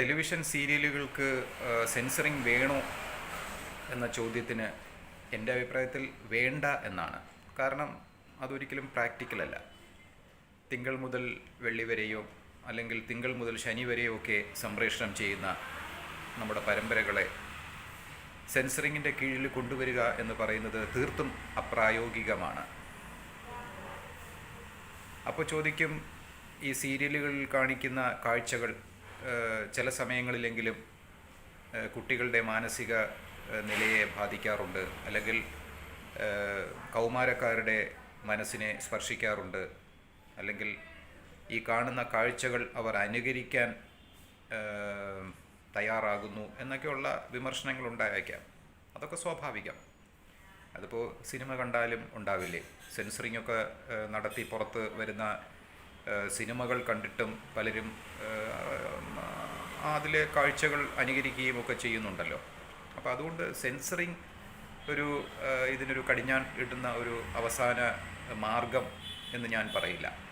Television സീരിയലുകൾക്ക് censoring വേണോ എന്ന ചോദ്യത്തിന് എന്റെ അഭിപ്രായത്തിൽ വേണ്ട എന്നാണ്. കാരണം അതൊരിക്കലും പ്രാക്ടിക്കൽ അല്ല. തിങ്കൾ മുതൽ വെള്ളി വരെയോ അല്ലെങ്കിൽ തിങ്കൾ മുതൽ ശനി വരെയോ ഒക്കെ സംപ്രേഷണം ചെയ്യുന്ന നമ്മുടെ പരമ്പരകളെ സെൻസറിങ്ങിന്റെ കീഴിൽ കൊണ്ടുവരിക എന്ന് പറയുന്നത് തീർത്തും അപ്രായോഗികമാണ്. അപ്പോൾ ചോദിക്കും ഈ സീരിയലുകളിൽ കാണിക്കുന്ന കാഴ്ചകൾ ചില സമയങ്ങളിലെങ്കിലും കുട്ടികളുടെ മാനസിക നിലയെ ബാധിക്കാറുണ്ട്. അല്ലെങ്കിൽ കൗമാരക്കാരുടെ മനസ്സിനെ സ്പർശിക്കാറുണ്ട്. അല്ലെങ്കിൽ ഈ കാണുന്ന കാഴ്ചകൾ അവർ അനുകരിക്കാൻ തയ്യാറാകുന്നു എന്നൊക്കെയുള്ള വിമർശനങ്ങൾ ഉണ്ടായേക്കാം. അതൊക്കെ സ്വാഭാവികം. അതിപ്പോൾ സിനിമ കണ്ടാലും ഉണ്ടാവില്ലേ? സെൻസറിങ് ഒക്കെ നടത്തി പുറത്ത് വരുന്ന സിനിമകൾ കണ്ടിട്ടും പലരും അതിലെ കാഴ്ചകൾ അനുകരിക്കുകയും ഒക്കെ ചെയ്യുന്നുണ്ടല്ലോ. അപ്പോൾ അതുകൊണ്ട് സെൻസറിങ് ഒരു ഇതിനൊരു കടിഞ്ഞാൻ കിട്ടുന്ന ഒരു അവസാന മാർഗം എന്ന് ഞാൻ പറയില്ല.